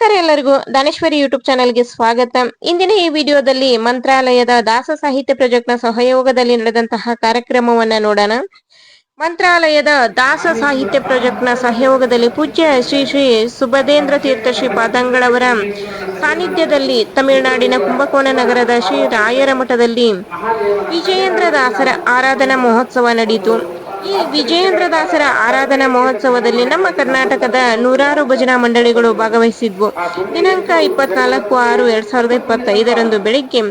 ನಮಸ್ಕಾರ ಎಲ್ಲರಿಗೂ. ದಾನೇಶ್ವರಿ ಯೂಟ್ಯೂಬ್ ಚಾನೆಲ್ಗೆ ಸ್ವಾಗತ. ಇಂದಿನ ಈ ವಿಡಿಯೋದಲ್ಲಿ ಮಂತ್ರಾಲಯದ ದಾಸ ಸಾಹಿತ್ಯ ಪ್ರಾಜೆಕ್ಟ್ನ ಸಹಯೋಗದಲ್ಲಿ ನಡೆದಂತಹ ಕಾರ್ಯಕ್ರಮವನ್ನ ನೋಡೋಣ. ಮಂತ್ರಾಲಯದ ದಾಸ ಸಾಹಿತ್ಯ ಪ್ರಾಜೆಕ್ಟ್ನ ಸಹಯೋಗದಲ್ಲಿ ಪೂಜ್ಯ ಶ್ರೀ ಶ್ರೀ ಸುಭದೇಂದ್ರ ತೀರ್ಥ ಶ್ರೀ ಪಾದಂಗಳವರ ಸಾನ್ನಿಧ್ಯದಲ್ಲಿ ತಮಿಳುನಾಡಿನ ಕುಂಭಕೋಣ ನಗರದ ಶ್ರೀ ರಾಯರ ಮಠದಲ್ಲಿ ವಿಜಯೇಂದ್ರ ದಾಸರ ಆರಾಧನಾ ಮಹೋತ್ಸವ ನಡೆಯಿತು ಈ ವಿಜಯೇಂದ್ರ ದಾಸರ ಆರಾಧನಾ ಮಹೋತ್ಸವದಲ್ಲಿ ನಮ್ಮ ಕರ್ನಾಟಕದ ನೂರಾರು ಭಜನಾ ಮಂಡಳಿಗಳು ಭಾಗವಹಿಸಿದ್ವು. ದಿನಾಂಕ ಇಪ್ಪತ್ನಾಲ್ಕು ಆರು ಎರಡ್ ಸಾವಿರದ ಇಪ್ಪತ್ತೈದರಂದು ಬೆಳಿಗ್ಗೆ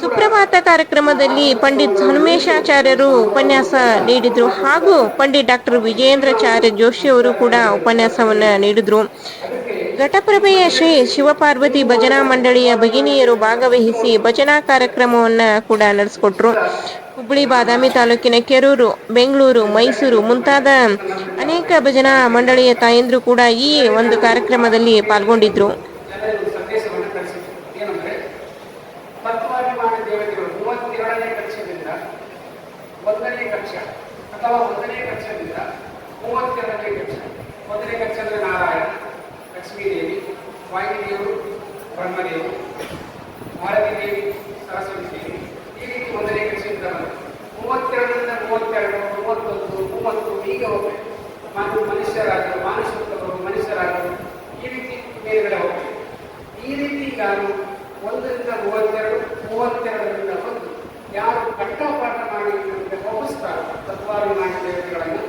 ಸುಪ್ರಭಾತ ಕಾರ್ಯಕ್ರಮದಲ್ಲಿ ಪಂಡಿತ್ ಹನುಮೇಶಾಚಾರ್ಯರು ಉಪನ್ಯಾಸ ನೀಡಿದ್ರು ಹಾಗೂ ಪಂಡಿತ್ ಡಾಕ್ಟರ್ ವಿಜಯೇಂದ್ರಾಚಾರ್ಯ ಜೋಶಿ ಅವರು ಕೂಡ ಉಪನ್ಯಾಸವನ್ನ ನೀಡಿದ್ರು. ಘಟಪ್ರಭೆಯ ಶ್ರೀ ಶಿವಪಾರ್ವತಿ ಭಜನಾ ಮಂಡಳಿಯ ಭಗಿನಿಯರು ಭಾಗವಹಿಸಿ ಭಜನಾ ಕಾರ್ಯಕ್ರಮವನ್ನ ಕೂಡ ನಡೆಸಿಕೊಟ್ರು. ಹುಬ್ಬಳ್ಳಿ, ಬಾದಾಮಿ ತಾಲೂಕಿನ ಕೆರೂರು, ಬೆಂಗಳೂರು, ಮೈಸೂರು ಮುಂತಾದ ಅನೇಕ ಭಜನಾ ಮಂಡಳಿಯ ತಾಯಂದರು ಕೂಡ ಈ ಒಂದು ಕಾರ್ಯಕ್ರಮದಲ್ಲಿ ಪಾಲ್ಗೊಂಡಿದ್ರು. ಜನರಿಗೆ ಸಂದೇಶವನ್ನು ಕಳಿಸಿದ್ರು ಏನಂದ್ರೆ ತತ್ವಾಭಿಮಾನ ದೇವತೆಗಳು ಮೂವತ್ತೆರಡನೇ ಕಕ್ಷದಿಂದ ಒಂದನೇ ಕಕ್ಷ ಅಥವಾ ಒಂದನೇ ಕಕ್ಷದಿಂದ ಮೂವತ್ತೆರಡನೇ ಕಕ್ಷ ಒಂದನೇ ಕಕ್ಷ ಅಂದ್ರೆ ನಾರಾಯಣ ಲಕ್ಷ್ಮೀದೇವಿ ವಾಯುದೇವರು ಬ್ರಹ್ಮದೇವರು ಭಾರತೀ ದೇವಿ ಸರಸ್ವತಿ ದೇವಿ ಈ ರೀತಿ ಒಂದನೇ ಬಂತು ಮೂವತ್ತೆರಡರಿಂದ ಮೂವತ್ತೆರಡು, ಮೂವತ್ತೊಂದು, ಮೂವತ್ತು ಹೀಗೆ ಹೋಗ್ಬೇಕು ಮತ್ತು ಮನುಷ್ಯರಾಗಲು ಮಾನುಷತ್ವಗಳು ಮನುಷ್ಯರಾಗಲು ಈ ರೀತಿ ಮೇಲ್ಗಡೆ ಹೋಗ್ಬೇಕು ಈ ರೀತಿ ನಾನು ಒಂದರಿಂದ ಮೂವತ್ತೆರಡು, ಮೂವತ್ತೆರಡರಿಂದ ಒಂದು ಯಾರು ಕಟ್ಟಪಾಠ ಮಾಡಿ ನಮಗೆ ಒಪ್ಪಿಸ್ತಾರೆ ತತ್ವಾಭಿಮಾನಿ ದೇವತೆಗಳನ್ನು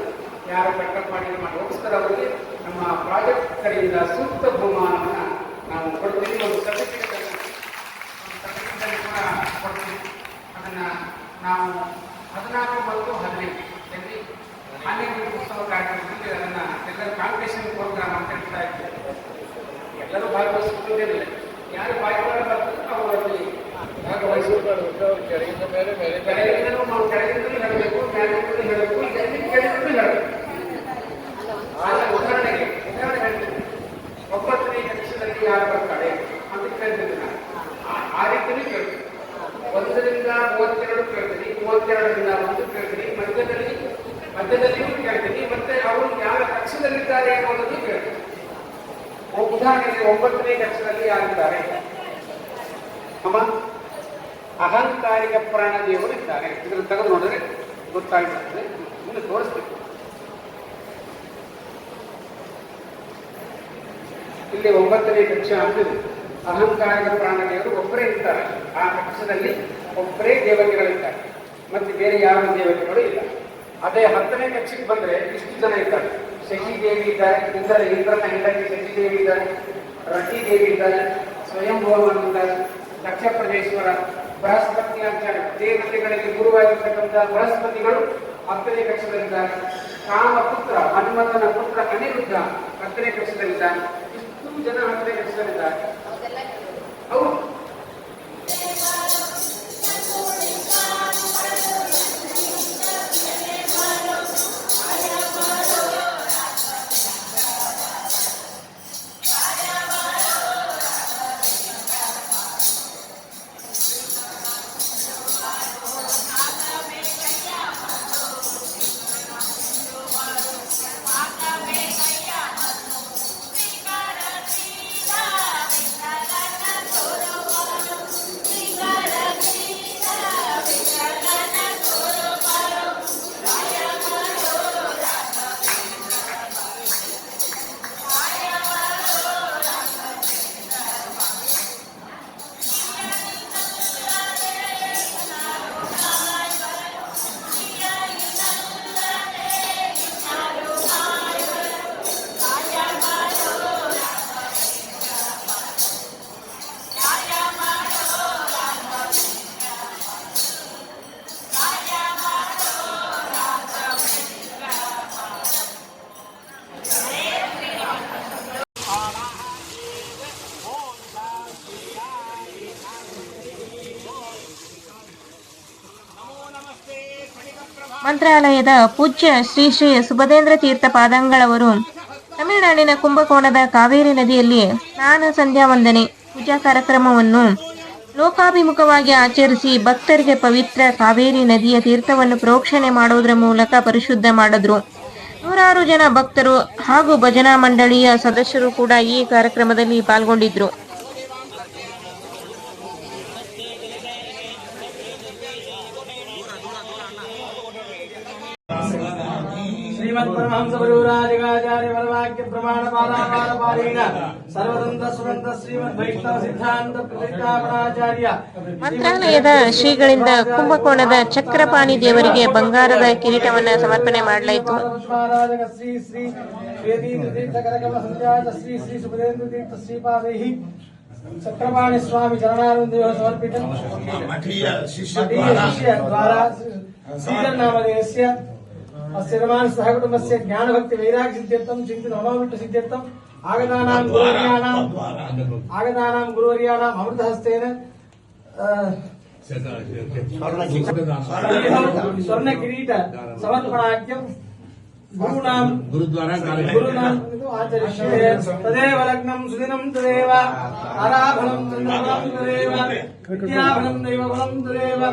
ಯಾರು ಕಟ್ಟಪಾಠ ಮಾಡಿ ಒಪ್ಪಿಸ್ತಾರೆ ಅವರಿಗೆ ನಮ್ಮ ಪ್ರಾಜೆಕ್ಟ್ ಕಡೆಯಿಂದ ಸೂಕ್ತ ಬಹುಮಾನವನ್ನು ನಾವು ಕೊಡ್ತೀವಿ ಒಂದು ಸರ್ಟಿಫಿಕೇಟ್ ಸರ್ಟಿಫಿಕೇಟ್ ಕೂಡ ಕೊಡ್ತೀವಿ ಅದನ್ನು ನಾವು ಹದಿನಾಲ್ಕು ಮತ್ತು ಹದಿನೈದು ಅಲ್ಲಿ ಹನ್ನೆರಡು ಉತ್ಸವ ಕಾರ್ಯಕ್ರಮದಲ್ಲಿ ಅದನ್ನು ಎಲ್ಲರೂ ಕಾಂಪಿಟೇಷನ್ ಪ್ರೋಗ್ರಾಮ್ ಅಂತ ಹೇಳ್ತಾ ಇದ್ದೇವೆ ಎಲ್ಲರೂ ಭಾಗವಹಿಸುವುದಿಲ್ಲ ಯಾರು ಭಾಗವಹಿಸಬಾರದು ಅವರು ಅಲ್ಲಿ ಭಾಗವಹಿಸಬೇಕು ಕೆಳಗಿಂದ ಮೇಲೆ ಮೇಲೆ ಕೆಳಗಿಂದಲೂ ನಾವು ಕೆಳಗಿಂದಲೂ ಹೇಳಬೇಕು ಮೇಲೆ ಹೇಳಬೇಕು ಈಗ ಇಲ್ಲಿ ಕೆಳಗಿಂದಲೂ ಹೇಳಬೇಕು ಆಗ ಉದಾಹರಣೆಗೆ ಉದಾಹರಣೆ ಹೇಳ್ತೀನಿ ಒಂಬತ್ತನೇ ಕಕ್ಷದಲ್ಲಿ ಯಾರು ಬರ್ತಾರೆ ಅಂತ ಕೇಳ್ತೀನಿ ನಾನು ಆ- ಆ ರೀತಿಯೂ ಕೇಳ್ತೀನಿ ಒಂದರಿಂದ ಮೂವತ್ತೆರಡು ಕೇಳ್ತೀನಿ ಮೂವತ್ತೆರಡರಿಂದ ಒಂದು ಕೇಳ್ತೀನಿ, ಮಧ್ಯದಲ್ಲಿ, ಮಧ್ಯದಲ್ಲಿಯೂ ಕೇಳ್ತೀನಿ, ಮತ್ತೆ ಅವರು ಯಾವ ಕಕ್ಷದಲ್ಲಿದ್ದಾರೆ ಅನ್ನೋದನ್ನು ಕೇಳ್ತೀನಿ. ಉದಾಹರಣೆಗೆ ಒಂಬತ್ತನೇ ಕಕ್ಷದಲ್ಲಿ ಯಾರಿದ್ದಾರೆ? ಅಮ್ಮ, ಅಹಂಕಾರಿಕ ಪ್ರಾಣ ದೇವರು ಇದ್ದಾರೆ. ಇದನ್ನು ತೆಗೆದು ನೋಡಿದ್ರೆ ಗೊತ್ತಾಗ್ತದೆ ಮುಂದೆ ತೋರಿಸ್ಬೇಕು ಇಲ್ಲಿ ಒಂಬತ್ತನೇ ಕಕ್ಷ ಅಂದ್ರೆ ಅಹಂಕಾರಿಕ ಪ್ರಾಣ ದೇವರು ಒಬ್ಬರೇ ಇರ್ತಾರೆ. ಆ ಕಕ್ಷದಲ್ಲಿ ಒಬ್ಬರೇ ದೇವತೆಗಳಿದ್ದಾರೆ. ಮತ್ತೆ ಬೇರೆ ಯಾರು ದೇವತೆಗಳು ಇಲ್ಲ. ಅದೇ ಹತ್ತನೇ ಕಕ್ಷೆಗೆ ಬಂದ್ರೆ ಇಷ್ಟು ಜನ ಇದ್ದಾರೆ. ಶಶಿ ದೇವಿ ಇದ್ದಾರೆ. ಇಂದ್ರ ಇಂದ್ರನ ಹೆಂಡತಿ ಶಶಿ ದೇವಿ ಇದ್ದಾರೆ. ರತಿ ದೇವಿ ಇದ್ದಾರೆ. ಸ್ವಯಂಭೂವನ್ ಇದ್ದಾರೆ. ದಕ್ಷ ಪ್ರದೇಶ್ವರ ಬೃಹಸ್ಪತಿ ಅಂತ ದೇವತೆಗಳಿಗೆ ಗುರುವಾಗಿರ್ತಕ್ಕಂಥ ಬೃಹಸ್ಪತಿಗಳು ಹತ್ತನೇ ಕಕ್ಷದಲ್ಲಿದ್ದಾರೆ ಕಾಮಪುತ್ರ ಹನುಮಂತನ ಪುತ್ರ ಅನಿರುದ್ಧ ಹತ್ತನೇ ಕಕ್ಷದಲ್ಲಿದ್ದಾರೆ ಇಷ್ಟು ಜನ ಹತ್ತನೇ ಕಕ್ಷದಲ್ಲಿದ್ದಾರೆ ಹೌದು. ಮಂತ್ರಾಲಯದ ಪೂಜ್ಯ ಶ್ರೀ ಶ್ರೀ ಸುಭದೇಂದ್ರ ತೀರ್ಥ ಪಾದಂಗಳವರು ತಮಿಳುನಾಡಿನ ಕುಂಭಕೋಣದ ಕಾವೇರಿ ನದಿಯಲ್ಲಿ ಸ್ನಾನ ಸಂಧ್ಯಾ ವಂದನೆ, ಪೂಜಾ ಕಾರ್ಯಕ್ರಮವನ್ನು ಲೋಕಾಭಿಮುಖವಾಗಿ ಆಚರಿಸಿ ಭಕ್ತರಿಗೆ ಪವಿತ್ರ ಕಾವೇರಿ ನದಿಯ ತೀರ್ಥವನ್ನು ಪ್ರೋಕ್ಷಣೆ ಮಾಡುವುದರ ಮೂಲಕ ಪರಿಶುದ್ಧ ಮಾಡಿದ್ರು. ನೂರಾರು ಜನ ಭಕ್ತರು ಹಾಗೂ ಭಜನಾ ಮಂಡಳಿಯ ಸದಸ್ಯರು ಕೂಡ ಈ ಕಾರ್ಯಕ್ರಮದಲ್ಲಿ ಪಾಲ್ಗೊಂಡಿದ್ರು. ಪ್ರಮಾಣ ಶ್ರೀಮದ್ ಮಂತ್ರಾಲಯದ ಶ್ರೀಗಳಿಂದ ಕುಂಭಕೋಣದ ಚಕ್ರಪಾಣಿ ದೇವರಿಗೆ ಬಂಗಾರದ ಕಿರೀಟವನ್ನು ಸಮರ್ಪಣೆ ಮಾಡಲಾಯಿತು. ಶ್ರೀ ಶ್ರೀ ಶ್ರೀ ಶ್ರೀ ಚಕ್ರಪಾಣಿ ಸ್ವಾಮಿ ಚರಣಾನಂದೇವ ಸಮರ್ಪಿತ ಮಠೀಯ ಶಿಷ್ಯ ದ್ವಾರ ಶ್ರೀಜನ್ನಾಮಧೇಯಸ್ಯ अस्यमान सहकुटुंब से ज्ञान भक्ति वैराग सिद्ध्यर्थम चिंतित मनोमिट सिद्ध्यर्थम आगतानाम गुरुवर्याणाम आगतानाम गुरुवर्याणाम अमृत हस्तेन स्वर्ण किरीट समर्पणाख्यम गुरुणाम गुरुद्वारा गुरुणाम आचरिष्ये तदेव लग्नम सुदिनम तदेव आराभणम तदेव विद्याभणम दैवभणम तदेव